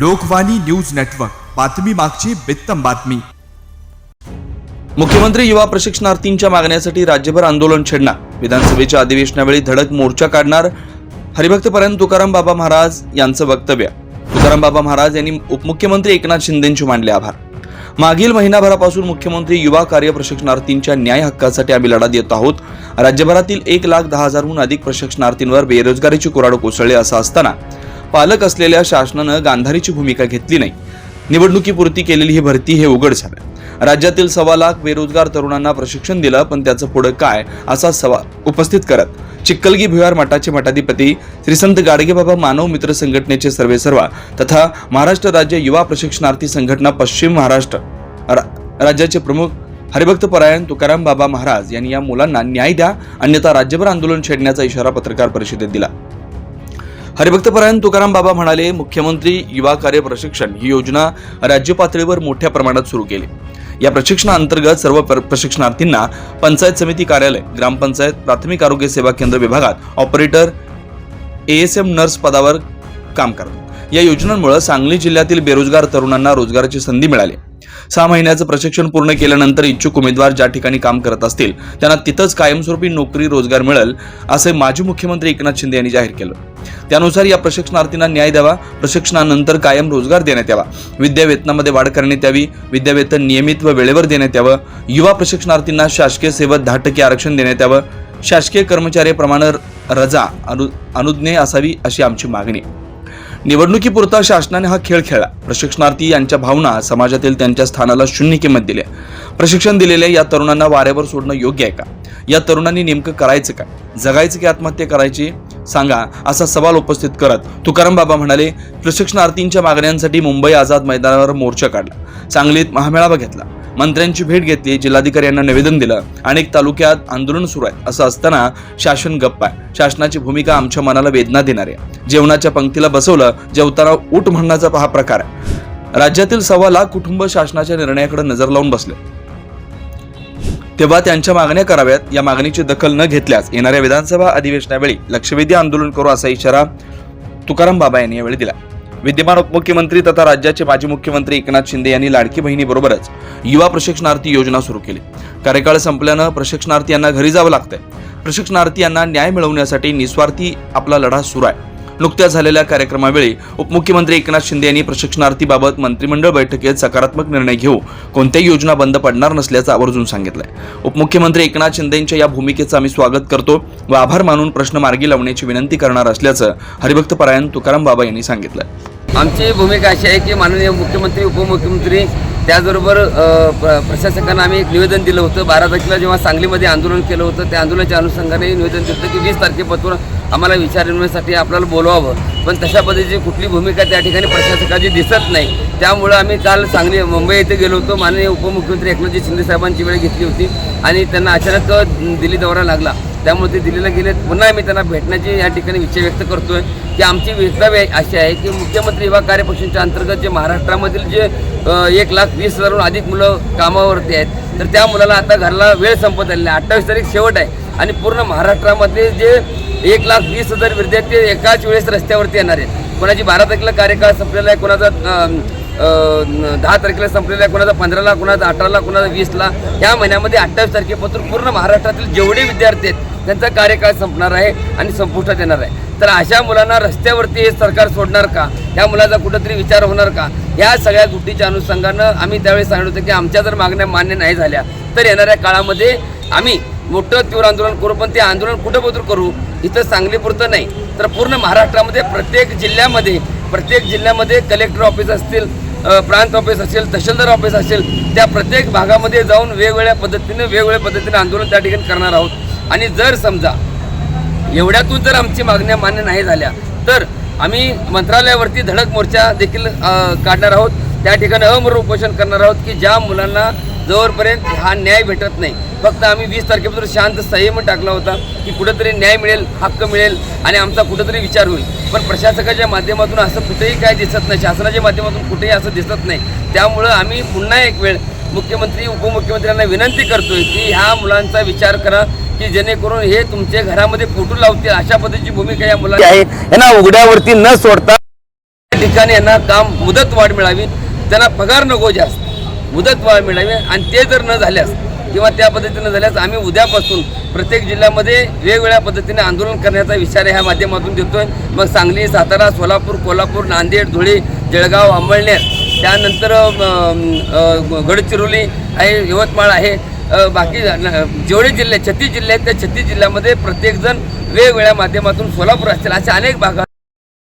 Lokvani news network. बातमी मागची बित्तम बातमी. मुख्यमंत्री युवा प्रशिक्षणार्थींच्या मागण्यासाठी राज्यभर आंदोलन छेडणार. विधानसभेच्या अधिवेशनावेळी धडक मोर्चा काढणार हरिभक्तपर्यंत तुकाराम बाबा महाराज यांचं वक्तव्य. तुकाराम बाबा महाराज यांनी उपमुख्यमंत्री एकनाथ शिंदेंचे मानले आभार. मागील महिनाभरापासून मुख्यमंत्री युवा कार्य प्रशिक्षणार्थींच्या न्याय हक्कासाठी आम्ही लढा देत आहोत. राज्यभरातील एक लाख दहा हजारहून अधिक प्रशिक्षणार्थींवर बेरोजगारीची कुराड कोसळली असं असताना पालक असलेल्या शासनानं गांधारीची भूमिका घेतली नाही. निवडणुकीपुरती केलेली ही भरती हे उघड झालं. राज्यातील सव्वा लाख बेरोजगार तरुणांना प्रशिक्षण दिलं पण त्याचं पुढं काय असा सवाल उपस्थित करत चिक्कलगी भुयार मठाचे मठाधिपती श्रीसंत गाडगेबाबा मानव मित्र संघटनेचे सर्वेसर्वा तथा महाराष्ट्र राज्य युवा प्रशिक्षणार्थी संघटना पश्चिम महाराष्ट्र रा- राज्याचे प्रमुख हरिभक्त परायण तुकाराम बाबा महाराज यांनी या मुलांना न्याय द्या अन्यथा राज्यभर आंदोलन छेडण्याचा इशारा पत्रकार परिषदेत दिला. हरिभक्तपरायण तुकाराम बाबा म्हणाले मुख्यमंत्री युवा कार्य प्रशिक्षण ही योजना राज्य पातळीवर मोठ्या प्रमाणात सुरू केली. या प्रशिक्षणाअंतर्गत सर्व प्र- प्रशिक्षणार्थींना पंचायत समिती कार्यालय ग्रामपंचायत प्राथमिक आरोग्य सेवा केंद्र विभागात ऑपरेटर एएसएम नर्स पदावर काम करतात. या योजनांमुळे सांगली जिल्ह्यातील बेरोजगार तरुणांना रोजगाराची संधी मिळाली. सहा महिन्याचं प्रशिक्षण पूर्ण केल्यानंतर इच्छुक उमेदवार ज्या ठिकाणी काम करत असतील त्यांना तिथंच कायमस्वरूपी नोकरी रोजगार मिळेल असे माजी मुख्यमंत्री एकनाथ शिंदे यांनी जाहीर केलं. त्यानुसार या प्रशिक्षणार्थींना न्याय द्यावा प्रशिक्षणानंतर कायम रोजगार देण्यात यावा. विद्यावेतनामध्ये वाढ करण्यात यावी विद्यावेतन नियमित व वेळेवर देण्यात यावं. युवा प्रशिक्षणार्थींना शासकीय सेवेत दहा टक्के आरक्षण देण्यात यावं. शासकीय कर्मचाऱ्याप्रमाणे रजा अनु अनुज्ञे असावी अशी आमची मागणी. आहे. निवडणुकीपुरता शासनाने हा खेळ खेळला. प्रशिक्षणार्थी यांच्या भावना समाजातील त्यांच्या स्थानाला शून्य किंमत दिली प्रशिक्षण दिलेल्या या तरुणांना वाऱ्यावर सोडणं योग्य आहे का? या तरुणांनी नेमकं करायचं काय? जगायचं की आत्महत्या करायची? सांगा असा सवाल उपस्थित करत तुकाराम बाबा म्हणाले प्रशिक्षणार्थींच्या मागण्यांसाठी मुंबई आझाद मैदानावर मोर्चा काढला. सांगलीत महामेळावा घेतला. मंत्र्यांची भेट घेतली जिल्हाधिकारी यांना निवेदन दिलं. अनेक तालुक्यात आंदोलन सुरू आहे. असं असताना शासन गप्प आहे. शासनाची भूमिका आमच्या मनाला वेदना देणार आहे. जेवणाच्या पंक्तीला बसवलं जेवताना उठ म्हणण्याचा हा प्रकार आहे. राज्यातील सव्वा लाख कुटुंब शासनाच्या निर्णयाकडे नजर लावून बसले. तेव्हा त्यांच्या मागण्या कराव्यात. या मागणीची दखल न घेतल्यास येणाऱ्या विधानसभा अधिवेशनावेळी लक्षवेधी आंदोलन करू असा इशारा तुकाराम बाबा यांनी यावेळी दिला. विद्यमान उपमुख्यमंत्री तथा राज्याचे माजी मुख्यमंत्री एकनाथ शिंदे यांनी लाडकी बहिणीबरोबरच युवा प्रशिक्षणार्थी योजना सुरू केली. कार्यकाळ संपल्यानं प्रशिक्षणार्थी यांना घरी जावं लागतंय. प्रशिक्षणार्थी यांना न्याय मिळवण्यासाठी निस्वार्थी आपला लढा सुरू आहे. नुकत्याच झालेल्या कार्यक्रमावेळी उपमुख्यमंत्री एकनाथ शिंदे यांनी प्रशिक्षणार्थीबाबत मंत्रिमंडळ बैठकीत सकारात्मक निर्णय घेऊ. कोणत्याही योजना बंद पडणार नसल्याचं आवर्जून सांगितलंय. उपमुख्यमंत्री एकनाथ शिंदेंच्या या भूमिकेचं आम्ही स्वागत करतो व आभार मानून प्रश्न मार्गी लावण्याची विनंती करणार असल्याचं हरिभक्त परायण तुकाराम बाबा यांनी सांगितलं आमची भूमिका अशी आहे की माननीय मुख्यमंत्री उपमुख्यमंत्री त्याचबरोबर प्रशासकांना आम्ही एक निवेदन दिलं होतं. बारा तारखेला जेव्हा सांगलीमध्ये आंदोलन केलं होतं त्या आंदोलनाच्या अनुषंगाने निवेदन दिलं होतं की वीस तारखेपासून आम्हाला विचारण्यासाठी आपल्याला बोलवावं. पण तशा पद्धतीची कुठली भूमिका त्या ठिकाणी प्रशासकाची दिसत नाही. त्यामुळं आम्ही काल सांगली मुंबई येथे गेलो होतो. माननीय उपमुख्यमंत्री एकनाथजी शिंदे साहेबांची वेळ घेतली होती आणि त्यांना अचानक दिल्ली दौरा लागला. त्यामुळे ते दिल्लीला गेले. पुन्हा आम्ही त्यांना भेटण्याची या ठिकाणी इच्छा व्यक्त करतोय. की आमची वक्तव्य अशी आहे की मुख्यमंत्री युवा कार्यपक्षांच्या अंतर्गत जे महाराष्ट्रामधील जे एक लाख वीस हजारहून अधिक मुलं कामावरती आहेत तर त्या मुलाला आता घरला वेळ संपत आलेला आहे. अठ्ठावीस तारीख शेवट आहे. आणि पूर्ण महाराष्ट्रामध्ये जे एक लाख वीस हजार विद्यार्थी एकाच वेळेस रस्त्यावरती येणार आहेत. कोणाची बारा तारखेला कार्यकाळ संपलेला आहे कोणाचा दहा तारखेला संपलेला आहे कोणाचा पंधराला कोणाचा अठराला कोणाचा वीसला या महिन्यामध्ये अठ्ठावीस तारखेपासून पूर्ण महाराष्ट्रातील जेवढे विद्यार्थी आहेत त्यांचा कार्यकाळ संपणार आहे आणि संपुष्टात येणार आहे. तर अशा मुलांना रस्त्यावरती हे सरकार सोडणार का? या मुलाचा कुठंतरी विचार होणार का? या सगळ्या गोष्टीच्या अनुषंगानं आम्ही त्यावेळी सांगितलं होतं की आमच्या जर मागण्या मान्य नाही झाल्या तर येणाऱ्या काळामध्ये आम्ही मोठं तीव्र आंदोलन करू पण ते आंदोलन कुठं बदल करू इथं सांगलीपुरतं नाही. तर पूर्ण महाराष्ट्रामध्ये प्रत्येक जिल्ह्यामध्ये प्रत्येक जिल्ह्यामध्ये कलेक्टर ऑफिस असतील प्रांत ऑफिस असेल तहसीलदार ऑफिस असेल त्या प्रत्येक भागामध्ये जाऊन वेगवेगळ्या पद्धतीने वेगवेगळ्या पद्धतीने आंदोलन त्या ठिकाणी करणार आहोत. आणि जर समजा एवढ्यातून जर आमची मागण्या मान्य नाही झाल्या तर आम्ही मंत्रालयावरती धडक मोर्चा देखील काढणार आहोत. त्या ठिकाणी अमर उपोषण करणार आहोत की ज्या मुलांना जोरपर्यंत हा न्याय भेटत नाही फक्त आम्ही वीस तारखेपासून शांत संयम टाकला होता की कुठंतरी न्याय मिळेल हक्क मिळेल आणि आमचा कुठंतरी विचार होईल. पण प्रशासकाच्या माध्यमातून असं कुठेही काय दिसत नाही शासनाच्या माध्यमातून कुठेही असं दिसत नाही. त्यामुळं आम्ही पुन्हा एक वेळ मुख्यमंत्री उपमुख्यमंत्र्यांना विनंती करतोय की ह्या मुलांचा विचार करा की जेणेकरून हे तुमच्या घरामध्ये फोटो लावतील. अशा पद्धतीची भूमिका या मुलांची आहे. यांना उघड्यावरती न सोडता ठिकाणी यांना काम मुदतवाढ मिळावी. त्यांना पगार नको जास्त. मुदतवाढ मिळावी आणि ते जर न झाल्यास किंवा त्या पद्धतीनं झाल्यास आम्ही उद्यापासून प्रत्येक जिल्ह्यामध्ये वेगवेगळ्या पद्धतीने आंदोलन करण्याचा विचार ह्या माध्यमातून देतोय. मग सांगली सातारा सोलापूर कोल्हापूर नांदेड धुळे जळगाव अंबळनेर त्यानंतर गडचिरोली आहे यवतमाळ आहे. बाकी जेवढे जिल्हे छत्तीस जिल्हे आहेत त्या छत्तीस जिल्ह्यामध्ये प्रत्येकजण वेगवेगळ्या माध्यमातून सोलापूर असतील अशा अनेक भागात.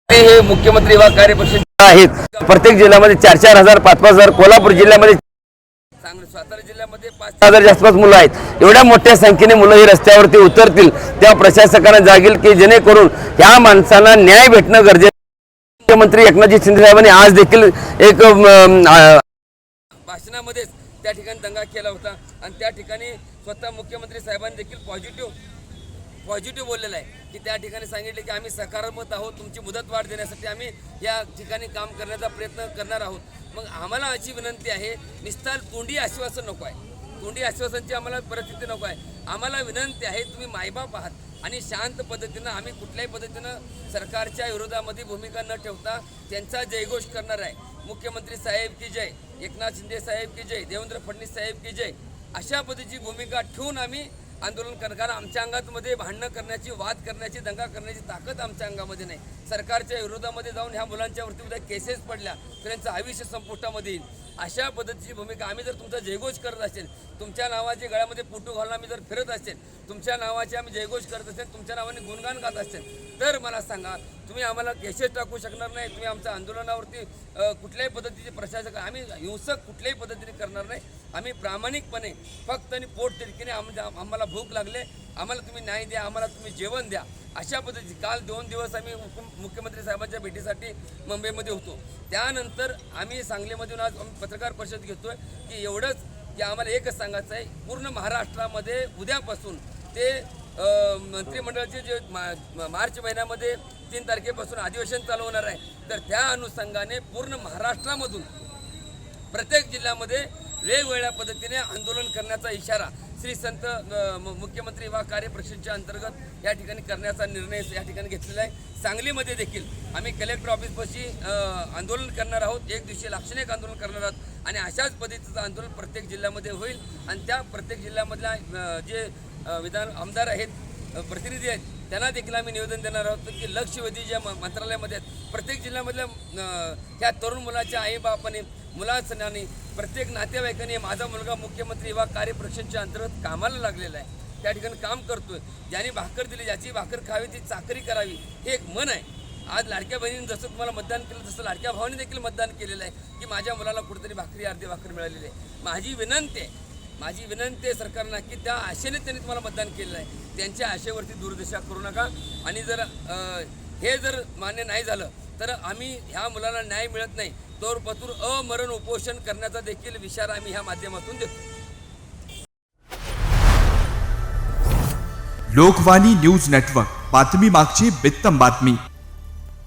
हे मुख्यमंत्री विभाग कार्यपरिषद आहेत. प्रत्येक जिल्ह्यामध्ये चार चार हजार पाच पाच हजार कोल्हापूर जिल्ह्यामध्ये सातारा जिल्ह्यामध्ये पाच हजार आसपास मुलं आहेत. एवढ्या मोठ्या संख्येने मुलं ही रस्त्यावरती उतरतील. तेव्हा प्रशासकांना जागेल की जेणेकरून ह्या माणसांना न्याय भेटणं गरजेचं मुख्यमंत्री एकनाथजी शिंदे साहेबांनी आज देखील एक भाषणामध्येच त्या ठिकाणी दंगा केला होता. आणि त्या ठिकाणी स्वतः मुख्यमंत्री साहेबांनी देखील पॉझिटिव्ह पॉझिटिव्ह बोललेलं आहे की त्या ठिकाणी सांगितले की आम्ही सकारात्मक आहोत तुमची मुदत वाढ देण्यासाठी आम्ही या ठिकाणी काम करण्याचा प्रयत्न करणार आहोत. मग आम्हाला अशी विनंती आहे निस्तार कोंडी आश्वासन नको आहे. कोंडी आश्वासनची आम्हाला परिस्थिती नको आहे. आम्हाला विनंती आहे तुम्ही मायबाप आहात आणि शांत पद्धतीनं आम्ही कुठल्याही पद्धतीनं सरकारच्या विरोधामध्ये भूमिका न ठेवता त्यांचा जयघोष करणार आहे. मुख्यमंत्री साहेब की जय एकनाथ शिंदे साहेब की जय देवेंद्र फडणवीस साहेब की जय अशा पद्धतीची भूमिका ठेवून आम्ही आंदोलन करणार आमच्या अंगामध्ये भांडणं करण्याची वाद करण्याची दंगा करण्याची ताकद आमच्या अंगामध्ये नाही. सरकारच्या विरोधामध्ये जाऊन ह्या मुलांच्या वरती उद्या केसेस पडल्या तर यांचं आयुष्य संपुष्टामध्ये येईल. अशा पद्धतीची भूमिका. आम्ही जर तुमचा जयघोष करत असेल तुमच्या नावाचे गळ्यामध्ये पुटू घालून आम्ही जर फिरत असेल तुमच्या नावाचे आम्ही जयघोष करत असेल तुमच्या नावाने गुणगान गात असेल तर मला सांगा तुम्ही आम्हाला केसेस टाकू शकणार नाही तुम्ही आमच्या आंदोलनावरती कुठल्याही पद्धतीचे प्रशासक आम्ही हिंसक कुठल्याही पद्धतीने करणार नाही. आम्ही प्रामाणिकपणे फक्त आणि पोट तिरकीने आम आम्हाला भूक लागले आम्हाला तुम्ही न्याय द्या आम्हाला तुम्ही जेवण द्या. अशा पद्धतीची. काल दोन दिवस आम्ही मुख्यमंत्री साहेबांच्या भेटीसाठी मुंबईमध्ये होतो. त्यानंतर आम्ही सांगलीमधून आज आम्ही पत्रकार परिषद घेतोय की एवढंच की आम्हाला एकच सांगायचं आहे. पूर्ण महाराष्ट्रामध्ये उद्यापासून ते मंत्रिमंडळाचे जे मा- मार्च महिन्यामध्ये तीन तारखेपासून अधिवेशन चालू होणार आहे. तर त्या अनुषंगाने पूर्ण महाराष्ट्रामधून प्रत्येक जिल्ह्यामध्ये वेगवेगळ्या पद्धतीने आंदोलन करण्याचा इशारा श्री संत मुख्यमंत्री वा कार्यपरिषदेच्या अंतर्गत या ठिकाणी करण्याचा निर्णय या ठिकाणी घेतलेला आहे. सांगलीमध्ये देखील आम्ही कलेक्टर ऑफिसपाशी आंदोलन करणार आहोत. एक दिवशी लाक्षणिक आंदोलन करणार आहोत. आणि अशाच पद्धतीचं आंदोलन प्रत्येक जिल्ह्यामध्ये होईल. आणि त्या प्रत्येक जिल्ह्यामधल्या जे विधान आमदार आहेत प्रतिनिधी आहेत त्यांना देखील आम्ही निवेदन देणार आहोत की लक्षवेधी ज्या म- मंत्रालयामध्ये आहेत प्रत्येक जिल्ह्यामधल्या ह्या तरुण मुलाच्या आईबापाने मुलासनाने प्रत्येक नातेवाईकाने माझा मुलगा मुख्यमंत्री वा कार्यप्रशिक्षणच्या अंतर्गत कामाला लागलेला आहे. त्या ठिकाणी काम करतोय. ज्याने भाकर दिली ज्याची भाकर खावी ती चाकरी करावी हे एक मन आहे. आज लाडक्या बहिणीने जसं तुम्हाला मतदान केलं तसं लाडक्या भावाने देखील मतदान केलेलं आहे की माझ्या मुलाला कुठेतरी भाकरी अर्धी भाकर मिळालेली आहे. माझी विनंती आहे माझी विनंती आहे सरकारना की त्या आशेने त्यांनी तुम्हाला मतदान केलेलं आहे. त्यांच्या आशेवरती दुर्दशा करू नका. आणि जर हे जर मान्य नाही झालं तर आम्ही ह्या मुलाला न्याय मिळत नाही. तोर पतूर अमरण उपोषण करण्याचा देखील विचार आम्ही ह्या माध्यमातून देतो. लोकवाणी न्यूज नेटवर्क बातमी मागची बित्तम बातमी.